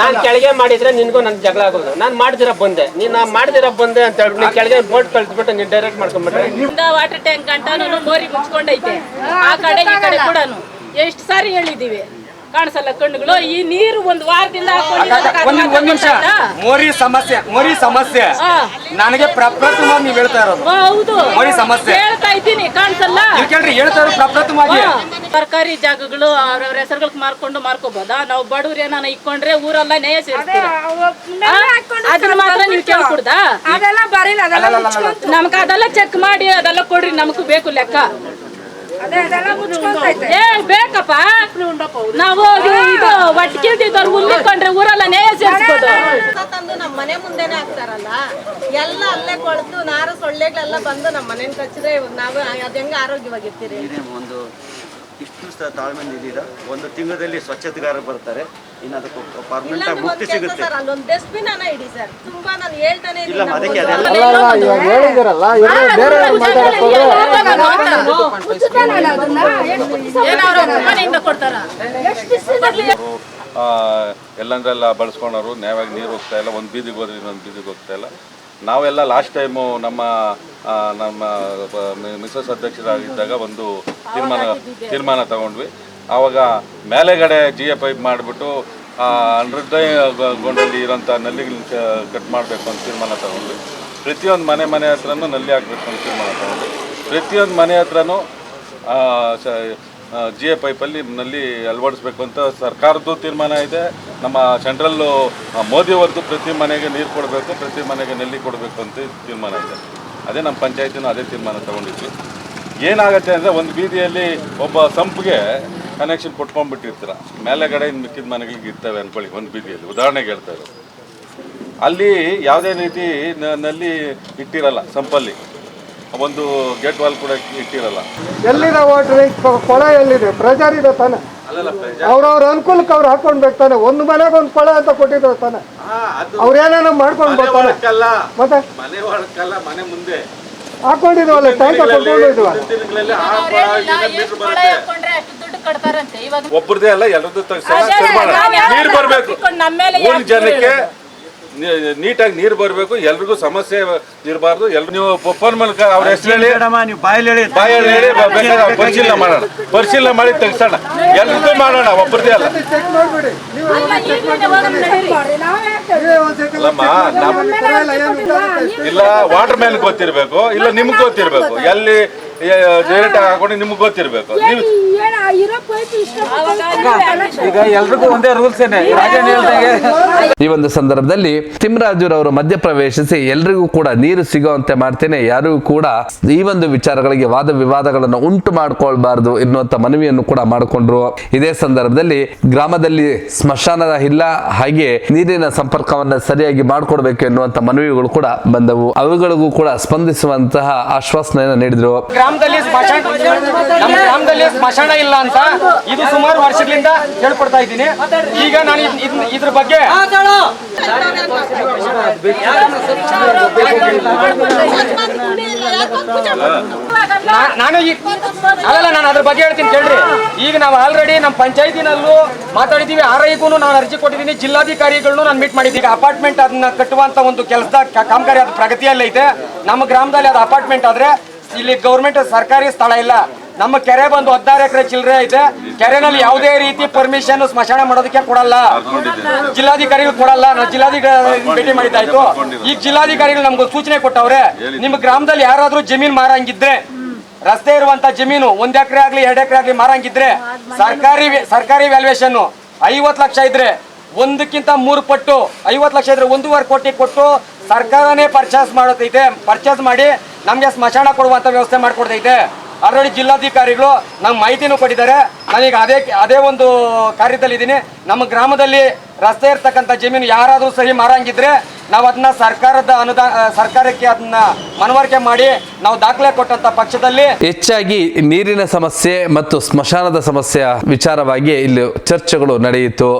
[SPEAKER 1] ನಾನು ಕೆಳಗೆ ಮಾಡಿದ್ರೆ ನಿನ್ಗೂ ನನ್ ಜಗಳ ಆಗೋದು. ನಾನು ಮಾಡ್ದಿರ ಬಂದೆ. ನೀನ್ ಮಾಡ್ದಿರ ಬಂದೆ ಅಂತ ಹೇಳ್ಬಿಟ್ಟು ನೀನ್ ಕೆಳಗೆ ಬೋಟ್ ಕಳ್ಸ್ಬಿಟ್ಟು ನೀನ್ ಡೈರೆಕ್ಟ್ ಮಾಡ್ಕೊಂಡ್ಬಿಟ್ರೆ.
[SPEAKER 3] ವಾಟರ್ ಟ್ಯಾಂಕ್ ಅಂತಾನೂ ಮೋರಿ ಮುಚ್ಕೊಂಡೈತೆ. ಆ ಕಡೆ ಈ ಕಡೆ ಕೂಡನು. ಎಷ್ಟು ಸಾರಿ ಹೇಳಿದೀವಿ ಕಾಣಿಸಲ್ಲ ಕಣ್ಣುಗಳು. ಈ ನೀರು ಒಂದು ವಾರದಿಂದ
[SPEAKER 4] ಒಂದ್ ಒಂದ್ ನಿಮಿಷ. ಮೋರಿ ಸಮಸ್ಯೆ ಮೋರಿ ಸಮಸ್ಯೆ. ನನಗೆ ಪ್ರಪ್ರಥಮವಾಗಿ ನೀವು ಹೇಳ್ತಾ ಇರೋದು.
[SPEAKER 3] ಹೌದು.
[SPEAKER 4] ಮೋರಿ ಸಮಸ್ಯೆ.
[SPEAKER 3] ಹೇಳ್ತಾ ಇದ್ದೀನಿ ಕಾಣಿಸಲ್ಲ.
[SPEAKER 4] ನೀವು ಕೇಳ್ರಿ ಹೇಳ್ತಾ ಇರೋದು ಪ್ರಪ್ರಥಮವಾಗಿ.
[SPEAKER 3] ಸರ್ಕಾರಿ ಜಾಗಗಳು ಅವ್ರವ್ರ ಹೆಸರುಗಳಿಗೆ ಮಾರ್ಕೊಂಡು ಮಾರ್ಕೋಬೋದಾ? ನಾವು ಬಡವ್ರು ಏನಾನ ಇಕ್ಕೊಂಡ್ರೆ ಊರೆಲ್ಲ ನೇಯ ಸೇರಿಸ್ತೀರ? ಅದನ್ನ ಮಾತ್ರ ನೀವು ಕೇಳ್ಕೊಡ್ದಾ?
[SPEAKER 5] ಅದೆಲ್ಲ ಬರೀಲ್ಲ
[SPEAKER 3] ನಮ್ಗೆ ಅದೆಲ್ಲ ಚೆಕ್ ಮಾಡಿ ಅದೆಲ್ಲ ಕೊಡ್ರಿ ನಮಗೂ ಬೇಕು ಲೆಕ್ಕ. ಏ ಬೇಕಪ್ಪ? ನಾವು ಇದು ಒಟ್ಟಿಗಿಲ್ದಿದ್ದವ್ರು ಹುಲ್ಲಿಕೊಂಡ್ರೆ ಊರೆಲ್ಲ ನೇಯ ಸೇರಿಸ್ಬೋದು.
[SPEAKER 11] ತಂದು ನಮ್ಮ ಮನೆ ಮುಂದೆನೆ ಹಾಕ್ತಾರಲ್ಲ ಎಲ್ಲ ಅಲ್ಲೇ ಕೊಳ್ತು ನಾರು ಸೊಳ್ಳೆಗಳೆಲ್ಲ ಬಂದು ನಮ್ಮ ಮನೇನ ಕಚ್ಚಿದ್ರೆ ನಾವು ಅದ್ ಹೆಂಗ ಆರೋಗ್ಯವಾಗಿರ್ತೀರಿ?
[SPEAKER 2] ಇಷ್ಟು ಸಹ ತಾಳ್ಮೆ ಇದ್ದೀರಾ ಒಂದು ತಿಂಗಳಲ್ಲಿ ಸ್ವಚ್ಛತೆಗಾರರು ಬರ್ತಾರೆ ಇನ್ನು ಅದಕ್ಕೆ ಪರ್ಮನೆಂಟ್ ಆಗಿ ಮುಕ್ತಿ ಸಿಗುತ್ತೆ
[SPEAKER 11] ಸರ್ ಅಲ್ಲೊಂದ್ ಡಸ್ಟ್ಬಿನ್ ಅನ್ನ ಇಡಿ ಸರ್ ತುಂಬಾ ನಾನು ಹೇಳ್ತಾನೆ ಇದೀನಿ
[SPEAKER 2] ಇಲ್ಲ ಅದಕ್ಕೆ. ಅದೆಲ್ಲ
[SPEAKER 1] ಹೇಳಿದಿರಲ್ಲ ಬೇರೆ
[SPEAKER 6] ಎಲ್ಲಂದ್ರೆಲ್ಲ ಬಳಸ್ಕೊಂಡವ್ರು ನ್ಯಾಯವಾಗಿ ನೀರು ಹೋಗ್ತಾ ಇಲ್ಲ ಒಂದು ಬೀದಿಗೆ ಹೋದ್ರೆ ಇನ್ನೊಂದು ಬೀದಿಗೆ ಹೋಗ್ತಾ ಇಲ್ಲ ನಾವೆಲ್ಲ ಲಾಸ್ಟ್ ಟೈಮು ನಮ್ಮ ನಮ್ಮ ಮಿಸಸ್ ಅಧ್ಯಕ್ಷರಾಗಿದ್ದಾಗ ಒಂದು ತೀರ್ಮಾನ ತೀರ್ಮಾನ ತಗೊಂಡ್ವಿ. ಆವಾಗ ಮೇಲೆಗಡೆ ಜಿ ಎ ಪೈಪ್ ಮಾಡಿಬಿಟ್ಟು ಹೃದಯ ಗೊಂಡಲ್ಲಿ ಇರೋಂಥ ನಲ್ಲಿಗಳನ್ನ ಕಟ್ ಮಾಡಬೇಕು ಅಂತ ತೀರ್ಮಾನ ತಗೊಂಡ್ವಿ. ಪ್ರತಿಯೊಂದು ಮನೆ ಮನೆ ಹತ್ರನೂ ನಲ್ಲಿ ಹಾಕಬೇಕು ಅಂತ ತೀರ್ಮಾನ ತಗೊಂಡ್ವಿ. ಪ್ರತಿಯೊಂದು ಮನೆ ಹತ್ರನೂ ಜಿ ಎ ಪೈಪಲ್ಲಿ ನಲ್ಲಿ ಅಳವಡಿಸ್ಬೇಕು ಅಂತ ಸರ್ಕಾರದ್ದು ತೀರ್ಮಾನ ಇದೆ. ನಮ್ಮ ಸೆಂಟ್ರಲ್ಲು ಮೋದಿಯವ್ರದ್ದು ಪ್ರತಿ ಮನೆಗೆ ನೀರು ಕೊಡಬೇಕು, ಪ್ರತಿ ಮನೆಗೆ ನಲ್ಲಿ ಕೊಡಬೇಕು ಅಂತ ತೀರ್ಮಾನ ಇದೆ. ಅದೇ ನಮ್ಮ ಪಂಚಾಯತಿನೂ ಅದೇ ತೀರ್ಮಾನ ತಗೊಂಡಿದ್ವಿ. ಏನಾಗುತ್ತೆ ಅಂದರೆ ಒಂದು ಬೀದಿಯಲ್ಲಿ ಒಬ್ಬ ಸಂಪ್ಗೆ ಕನೆಕ್ಷನ್ ಕೊಟ್ಕೊಂಡ್ಬಿಟ್ಟಿರ್ತೀರ. ಮೇಲೆಗಡೆ ಇನ್ನು ಮಿಕ್ಕಿದ ಮನೆಗಳಿಗೆ ಇರ್ತವೆ ಅಂದ್ಕೊಳ್ಳಿ ಒಂದು ಬೀದಿಯಲ್ಲಿ. ಉದಾಹರಣೆಗೆ ಹೇಳ್ತಾ ಇರೋದು. ಅಲ್ಲಿ ಯಾವುದೇ ರೀತಿ ನಲ್ಲಿ ಇಟ್ಟಿರಲ್ಲ, ಸಂಪಲ್ಲಿ. ಒಂದು ಗೇಟ್ ವಾಲ್ ಕೂಡ ಇಟ್ಟಿರಲ್ಲ.
[SPEAKER 5] ಎಲ್ಲಿದೆ ವಾಟರ್ ಕೊಳ ಎಲ್ಲಿದೆ? ಪ್ರೆಜರ್ ಇದೆ ತಾನೆ ಅವ್ರವ್ರ ಅನುಕೂಲಕ್ಕೆ ಅವ್ರು ಹಾಕೊಂಡ್ಬೇಕು ತಾನೆ. ಒಂದು ಮನೆಗೆ ಒಂದು ಕೊಳ ಅಂತ ಕೊಟ್ಟಿದ್ರು ತಾನೆ. ಅವ್ರು ಏನೇನೋ ಮಾಡ್ಕೊಂಡು ಬರ್ತಾರೆ. ಮತ್ತೆ?
[SPEAKER 6] ಮನೆ ಒಳಕ್ಕಲ್ಲ ಮನೆ ಮುಂದೆ.
[SPEAKER 5] ಹಾಕೊಂಡಿದ್ವಲ್ಲ ಟ್ಯಾಂಕ್
[SPEAKER 9] ಒಬ್ಬರದೇ ಅಲ್ಲ ಎಲ್ಲರದ್ದು ನೀರು ಬರಬೇಕು. ಜನಕ್ಕೆ ನೀಟಾಗಿ ನೀರು ಬರಬೇಕು ಎಲ್ರಿಗೂ ಸಮಸ್ಯೆ ಇರಬಾರ್ದು. ಎಲ್ರು ನೀವು ಫೋನ್ ಮೂಲಕ ಅವ್ರ ಹೆಸರು ಹೇಳಿ
[SPEAKER 2] ಬಾಯಲ್ಲಿ ಹೇಳಿ.
[SPEAKER 9] ಬಾಯಲ್ಲಿ ಹೇಳಿ ಬೇಕಾದ್ರೆ ಪರಿಶೀಲನೆ ಮಾಡೋಣ. ಪರಿಶೀಲನೆ ಮಾಡಿ ತೆಗ್ಸೋಣ. ಎಲ್ರಿಗೂ ಮಾಡೋಣ ಒಬ್ಬರದೇ ಅಲ್ಲ. ಅಲ್ಲಮ್ಮ. ಇಲ್ಲ ವಾಟರ್ ಮ್ಯಾನ್ ಗೊತ್ತಿರಬೇಕು ಇಲ್ಲ ನಿಮ್ಗೆ ಗೊತ್ತಿರಬೇಕು. ಎಲ್ಲಿ ಡೈರೆಕ್ಟ್ ಹಾಕೊಂಡು ನಿಮ್ಗೆ ಗೊತ್ತಿರಬೇಕು. ನೀವು
[SPEAKER 4] ಈಗ ಎಲ್ರಿಗೂ ಒಂದೇ ರೂಲ್ಸ್ ಏನೆ? ರಾಜನ್ ಹೇಳ್ದಂಗೆ.
[SPEAKER 7] ಈ ಒಂದು ಸಂದರ್ಭದಲ್ಲಿ ತಿಮ್ಮರಾಜುರವರು ಮಧ್ಯಪ್ರವೇಶಿಸಿ ಎಲ್ರಿಗೂ ಕೂಡ ನೀರು ಸಿಗುವಂತೆ ಮಾಡ್ತೇನೆ. ಯಾರು ಕೂಡ ಈ ಒಂದು ವಿಚಾರಗಳಿಗೆ ವಾದ ವಿವಾದಗಳನ್ನು ಉಂಟು ಮಾಡ್ಕೊಳ್ಬಾರ್ದು ಎನ್ನುವಂತ ಮನವಿಯನ್ನು ಕೂಡ ಮಾಡಿಕೊಂಡ್ರು. ಇದೇ ಸಂದರ್ಭದಲ್ಲಿ ಗ್ರಾಮದಲ್ಲಿ ಸ್ಮಶಾನದ ಇಲ್ಲ ಹಾಗೆ ನೀರಿನ ಸಂಪರ್ಕವನ್ನ ಸರಿಯಾಗಿ ಮಾಡಿಕೊಡ್ಬೇಕು ಎನ್ನುವಂತ ಮನವಿಗಳು ಕೂಡ ಬಂದವು. ಅವುಗಳಿಗೂ ಕೂಡ ಸ್ಪಂದಿಸುವಂತಹ ಆಶ್ವಾಸನೆಯನ್ನು ನೀಡಿದ್ರು.
[SPEAKER 4] ಗ್ರಾಮದಲ್ಲಿ ಸ್ಮಶಾನ ನಮ್ಮ ಗ್ರಾಮದಲ್ಲಿ ಸ್ಮಶಾನ ಇಲ್ಲ ಅಂತ ಇದು ಸುಮಾರು ವರ್ಷಗಳಿಂದ ಹೇಳ್ಕೊಡ್ತಾ ಇದ್ದೀನಿ. ಈಗ ನಾನು ಇದ್- ಇದ್- ಇದ್ರ ಬಗ್ಗೆ ನಾನು ಈ ಅಲ್ಲಲ್ಲ ನಾನು ಅದ್ರ ಬಗ್ಗೆ ಹೇಳ್ತೀನಿ ಕೇಳ್ರಿ. ಈಗ ನಾವು ಆಲ್ರೆಡಿ ನಮ್ಮ ಪಂಚಾಯತಿನಲ್ಲೂ ಮಾತಾಡಿದ್ದೀವಿ. ಆರ್ ಐಗೂ ನಾನು ಅರ್ಜಿ ಕೊಟ್ಟಿದ್ದೀನಿ. ಜಿಲ್ಲಾಧಿಕಾರಿಗಳನ್ನೂ ನಾನು ಮೀಟ್ ಮಾಡಿದ್ದೀನಿ ಅಪಾರ್ಟ್ಮೆಂಟ್ ಅದನ್ನ ಕಟ್ಟುವಂತ ಒಂದು ಕೆಲಸದ ಕಾಮಗಾರಿ ಅದು ಪ್ರಗತಿಯಲ್ಲೈತೆ ನಮ್ಮ ಗ್ರಾಮದಲ್ಲಿ ಅದು ಅಪಾರ್ಟ್ಮೆಂಟ್ ಆದ್ರೆ ಇಲ್ಲಿ ಗೌರ್ಮೆಂಟ್ ಸರ್ಕಾರಿ ಸ್ಥಳ ಇಲ್ಲ. ನಮ್ಮ ಕೆರೆ ಬಂದು ಹದಿನಾರು ಎಕರೆ ಚಿಲ್ಲರೆ ಐತೆ. ಕೆರೆನಲ್ಲಿ ಯಾವುದೇ ರೀತಿ ಪರ್ಮಿಷನ್ ಸ್ಮಶಾನ ಮಾಡೋದಕ್ಕೆ ಕೊಡಲ್ಲ. ಜಿಲ್ಲಾಧಿಕಾರಿಗಳು ಕೊಡಲ್ಲ. ಜಿಲ್ಲಾಧಿಕಾರಿ ಭೇಟಿ ಮಾಡಿದ್ದಾಯ್ತು ಈಗ ಜಿಲ್ಲಾಧಿಕಾರಿಗಳು ನಮ್ಗೆ ಸೂಚನೆ ಕೊಟ್ಟವ್ರೆ, ನಿಮ್ಮ ಗ್ರಾಮದಲ್ಲಿ ಯಾರಾದ್ರೂ ಜಮೀನ್ ಮಾರಂಗಿದ್ರೆ, ರಸ್ತೆ ಇರುವಂತ ಜಮೀನು ಒಂದ್ ಎಕರೆ ಆಗ್ಲಿ, ಎರಡ್ ಎಕರೆ ಆಗ್ಲಿ ಮಾರಂಗಿದ್ರೆ, ಸರ್ಕಾರಿ ಸರ್ಕಾರಿ ವ್ಯಾಲ್ಯೂಯೇಷನ್ ಐವತ್ ಲಕ್ಷ ಇದ್ರೆ, ಒಂದಕ್ಕಿಂತ ಮೂರು ಪಟ್ಟು, ಐವತ್ತು ಲಕ್ಷ ಇದ್ರೆ ಒಂದೂವರೆ ಕೋಟಿ ಕೊಟ್ಟು ಸರ್ಕಾರನೇ ಪರ್ಚೇಸ್ ಮಾಡೋದೈತೆ. ಪರ್ಚೇಸ್ ಮಾಡಿ ನಮಗೆ ಸ್ಮಶಾನ ಕೊಡುವಂತ ವ್ಯವಸ್ಥೆ ಮಾಡಿಕೊಡ್ತೈತೆ. ಆಲ್ರೆಡಿ ಜಿಲ್ಲಾಧಿಕಾರಿಗಳು ನಮ್ಮ ಮಾಹಿತಿನೂ ಕೊಟ್ಟಿದ್ದಾರೆ. ನಾನೀಗ ಅದೇ ಅದೇ ಒಂದು ಕಾರ್ಯದಲ್ಲಿ ಇದ್ದೀನಿ ನಮ್ಮ ಗ್ರಾಮದಲ್ಲಿ ರಸ್ತೆ ಇರ್ತಕ್ಕಂಥ ಜಮೀನು ಯಾರಾದರೂ ಸಹಿ ಮಾರಂಗಿದ್ರೆ ನಾವು ಅದನ್ನ ಸರ್ಕಾರದ ಅನುದಾನ ಸರ್ಕಾರಕ್ಕೆ ಅದನ್ನ ಮನವರಿಕೆ ಮಾಡಿ ನಾವು ದಾಖಲೆ ಕೊಟ್ಟಂತ ಪಕ್ಷದಲ್ಲಿ
[SPEAKER 7] ಹೆಚ್ಚಾಗಿ ನೀರಿನ ಸಮಸ್ಯೆ ಮತ್ತು ಸ್ಮಶಾನದ ಸಮಸ್ಯೆಯ ವಿಚಾರವಾಗಿ ಇಲ್ಲಿ ಚರ್ಚೆಗಳು ನಡೆಯಿತು.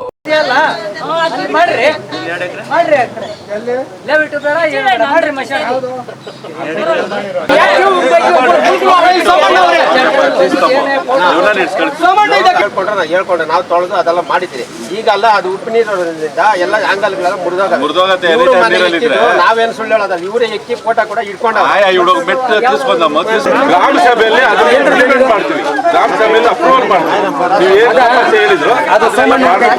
[SPEAKER 1] ಹೇಳ್ಕೊಂಡ್ರೆ ನಾವು ಹೇಳ್ಕೊಂಡ್ರೆ ನಾವು ತೊಳೆದು ಅದೆಲ್ಲ ಮಾಡಿದ್ರಿ ಈಗಲ್ಲ ಅದು ಉಪ್ಪು ನೀರಿನಿಂದ ಎಲ್ಲ ಆಂಗಲ್ಗಳೆಲ್ಲ ಮುರಿದೋಗ
[SPEAKER 9] ಮುರ್ದೋಗತ್ತೆ.
[SPEAKER 1] ನಾವೇನು ಸುಳ್ಳು ಹೇಳೋದ ಇವರೇ ಎಕ್ಕಿ ಫೋಟೋ ಕೂಡ ಇಟ್ಕೊಂಡ
[SPEAKER 9] ಗ್ರಾಮ ಸಭೆಯಲ್ಲಿ ಅದನ್ನ ಮಾಡ್ತೀವಿ. ಗ್ರಾಮ ಸಭೆಯಲ್ಲಿ ಅಪ್ರೂವಲ್ ಮಾಡ್ತೀವಿ. ನೀವು ಏನು ಸಮಸ್ಯೆ ಹೇಳಿದ್ರು ಅದನ್ನ ಮಾಡ್ತೀವಿ.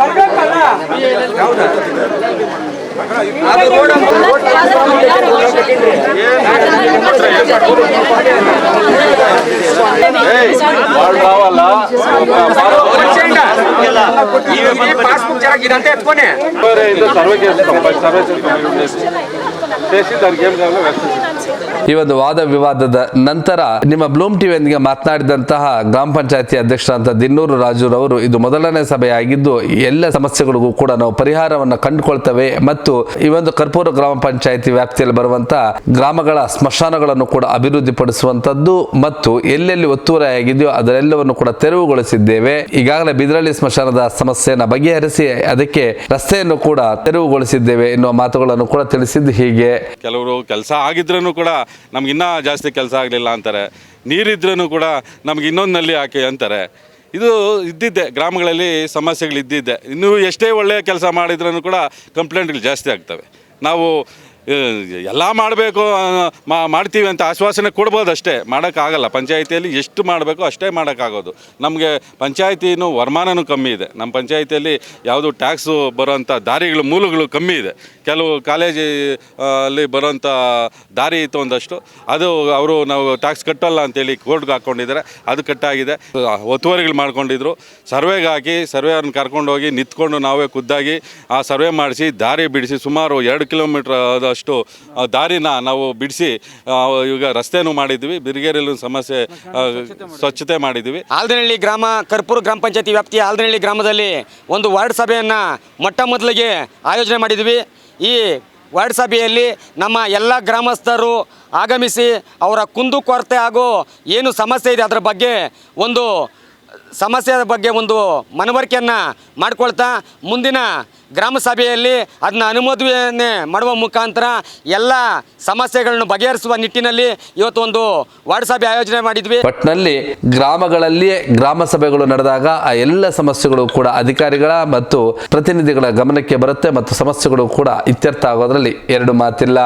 [SPEAKER 4] ಅದು
[SPEAKER 9] ಸರ್ವೇ
[SPEAKER 4] ಪಾಸ್ಬುಕ್ ಸರ್ವೇ ಇದಂತೆ ಎತ್ಕೊನೆ
[SPEAKER 9] ಬೇರೆ ಇದು ಸರ್ವೆ ಕೇಸ್ ಸರ್ವೆ ತಹಸೀಲ್ದಾರ್ ಗೇಮ್ ವ್ಯವಸ್ಥೆ
[SPEAKER 7] ಈ ಒಂದು ವಾದ ವಿವಾದದ ನಂತರ ನಿಮ್ಮ ಬ್ಲೂಮ್ ಟಿವಿಯೊಂದಿಗೆ ಮಾತನಾಡಿದಂತಹ ಗ್ರಾಮ ಪಂಚಾಯತಿ ಅಧ್ಯಕ್ಷರಾದಂಥ ದಿನ್ನೂರು ರಾಜುರವರು ಇದು ಮೊದಲನೇ ಸಭೆಯಾಗಿದ್ದು ಎಲ್ಲ ಸಮಸ್ಯೆಗಳಿಗೂ ಕೂಡ ನಾವು ಪರಿಹಾರವನ್ನು ಕಂಡುಕೊಳ್ತೇವೆ ಮತ್ತು ಈ ಒಂದು ಕರ್ಪೂರ ಗ್ರಾಮ ಪಂಚಾಯತಿ ವ್ಯಾಪ್ತಿಯಲ್ಲಿ ಬರುವಂತಹ ಗ್ರಾಮಗಳ ಸ್ಮಶಾನಗಳನ್ನು ಕೂಡ ಅಭಿವೃದ್ಧಿಪಡಿಸುವಂತದ್ದು ಮತ್ತು ಎಲ್ಲೆಲ್ಲಿ ಒತ್ತುವರಿಯಾಗಿದೆಯೋ ಅದರೆಲ್ಲವನ್ನು ಕೂಡ ತೆರವುಗೊಳಿಸಿದ್ದೇವೆ. ಈಗಾಗಲೇ ಬಿದ್ರಳ್ಳಿ ಸ್ಮಶಾನದ ಸಮಸ್ಯೆಯನ್ನು ಬಗೆಹರಿಸಿ ಅದಕ್ಕೆ ರಸ್ತೆಯನ್ನು ಕೂಡ ತೆರವುಗೊಳಿಸಿದ್ದೇವೆ ಎನ್ನುವ ಮಾತುಗಳನ್ನು ಕೂಡ ತಿಳಿಸಿದ್ದು ಹೀಗೆ.
[SPEAKER 6] ಕೆಲವರು ಕೆಲಸ ಆಗಿದ್ರೂ ಕೂಡ ನಮ್ಗೆ ಇನ್ನೂ ಜಾಸ್ತಿ ಕೆಲಸ ಆಗಲಿಲ್ಲ ಅಂತಾರೆ. ನೀರಿದ್ರೂ ಕೂಡ ನಮ್ಗೆ ಇನ್ನೊಂದು ನಲ್ಲಿ ಹಾಕಿ ಅಂತಾರೆ. ಇದು ಇದ್ದಿದ್ದೆ, ಗ್ರಾಮಗಳಲ್ಲಿ ಸಮಸ್ಯೆಗಳು ಇದ್ದಿದ್ದೆ ಇನ್ನೂ ಎಷ್ಟೇ ಒಳ್ಳೆಯ ಕೆಲಸ ಮಾಡಿದ್ರೂ ಕೂಡ ಕಂಪ್ಲೇಂಟ್ಗಳು ಜಾಸ್ತಿ ಆಗ್ತವೆ. ನಾವು ಎಲ್ಲ ಮಾಡಬೇಕು ಮಾಡ್ತೀವಿ ಅಂತ ಆಶ್ವಾಸನೆ ಕೊಡ್ಬೋದು ಅಷ್ಟೇ. ಮಾಡೋಕ್ಕಾಗಲ್ಲ. ಪಂಚಾಯಿತಿಯಲ್ಲಿ ಎಷ್ಟು ಮಾಡಬೇಕು ಅಷ್ಟೇ ಮಾಡೋಕ್ಕಾಗೋದು. ನಮಗೆ ಪಂಚಾಯಿತಿನೂ ವರಮಾನನೂ ಕಮ್ಮಿ ಇದೆ. ನಮ್ಮ ಪಂಚಾಯಿತಿಯಲ್ಲಿ ಯಾವುದು ಟ್ಯಾಕ್ಸು ಬರೋಂಥ ದಾರಿಗಳು, ಮೂಲಗಳು ಕಮ್ಮಿ ಇದೆ. ಕೆಲವು ಕಾಲೇಜಿ ಅಲ್ಲಿ ಬರೋಂಥ ದಾರಿ ಇತ್ತು ಒಂದಷ್ಟು ಅದು ಅವರು ನಾವು ಟ್ಯಾಕ್ಸ್ ಕಟ್ಟಲ್ಲ ಅಂತೇಳಿ ಕೋರ್ಟ್ಗೆ ಹಾಕ್ಕೊಂಡಿದ್ದಾರೆ ಅದು ಕಟ್ಟಾಗಿದೆ. ಒತ್ತುವರಿಗಳು ಮಾಡ್ಕೊಂಡಿದ್ರು. ಸರ್ವೆಗೆ ಹಾಕಿ, ಸರ್ವೆಯವ್ರನ್ನ ಕರ್ಕೊಂಡೋಗಿ ನಿಂತ್ಕೊಂಡು ನಾವೇ ಖುದ್ದಾಗಿ ಆ ಸರ್ವೆ ಮಾಡಿಸಿ, ದಾರಿ ಬಿಡಿಸಿ ಸುಮಾರು ಎರಡು ಕಿಲೋಮೀಟ್ರ್ ಆ, ದಾರಿನ ನಾವು ಬಿಡಿಸಿ ಈಗ ರಸ್ತೆನೂ ಮಾಡಿದ್ವಿ ಬಿರಿಗೇರಿಯಲ್ಲೂ ಸಮಸ್ಯೆ ಸ್ವಚ್ಛತೆ ಮಾಡಿದ್ವಿ
[SPEAKER 4] ಆಲ್ದನಹಳ್ಳಿ ಗ್ರಾಮ, ಕರ್ಪೂರ ಗ್ರಾಮ ಪಂಚಾಯತಿ ವ್ಯಾಪ್ತಿಯ ಆಲ್ದನಹಳ್ಳಿ ಗ್ರಾಮದಲ್ಲಿ ಒಂದು ವಾರ್ಡ್ ಸಭೆಯನ್ನು ಮೊಟ್ಟ ಮೊದಲಿಗೆ ಆಯೋಜನೆ ಮಾಡಿದ್ವಿ ಈ ವಾರ್ಡ್ ಸಭೆಯಲ್ಲಿ ನಮ್ಮ ಎಲ್ಲ ಗ್ರಾಮಸ್ಥರು ಆಗಮಿಸಿ ಅವರ ಕುಂದು ಕೊರತೆ ಹಾಗೂ ಏನು ಸಮಸ್ಯೆ ಇದೆ ಅದರ ಬಗ್ಗೆ ಒಂದು ಸಮಸ್ಯೆ ಬಗ್ಗೆ ಒಂದು ಮನವರಿಕೆಯನ್ನು ಮಾಡಿಕೊಳ್ತಾ ಮುಂದಿನ ಗ್ರಾಮ ಸಭೆಯಲ್ಲಿ ಅದನ್ನ ಅನುಮೋದನೆ ಮಾಡುವ ಮುಖಾಂತರ ಎಲ್ಲ ಸಮಸ್ಯೆಗಳನ್ನು ಬಗೆಹರಿಸುವ ನಿಟ್ಟಿನಲ್ಲಿ ಇವತ್ತು ಒಂದು ವಾರ್ಡ್ ಸಭೆ ಆಯೋಜನೆ ಮಾಡಿದ್ವಿ.
[SPEAKER 7] ಒಟ್ಟಿನಲ್ಲಿ ಗ್ರಾಮಗಳಲ್ಲಿಯೇ ಗ್ರಾಮ ಸಭೆಗಳು ನಡೆದಾಗ ಆ ಎಲ್ಲ ಸಮಸ್ಯೆಗಳು ಕೂಡ ಅಧಿಕಾರಿಗಳ ಮತ್ತು ಪ್ರತಿನಿಧಿಗಳ ಗಮನಕ್ಕೆ ಬರುತ್ತೆ ಮತ್ತು ಸಮಸ್ಯೆಗಳು ಕೂಡ ಇತ್ಯರ್ಥ ಆಗೋದ್ರಲ್ಲಿ ಎರಡು ಮಾತಿಲ್ಲ.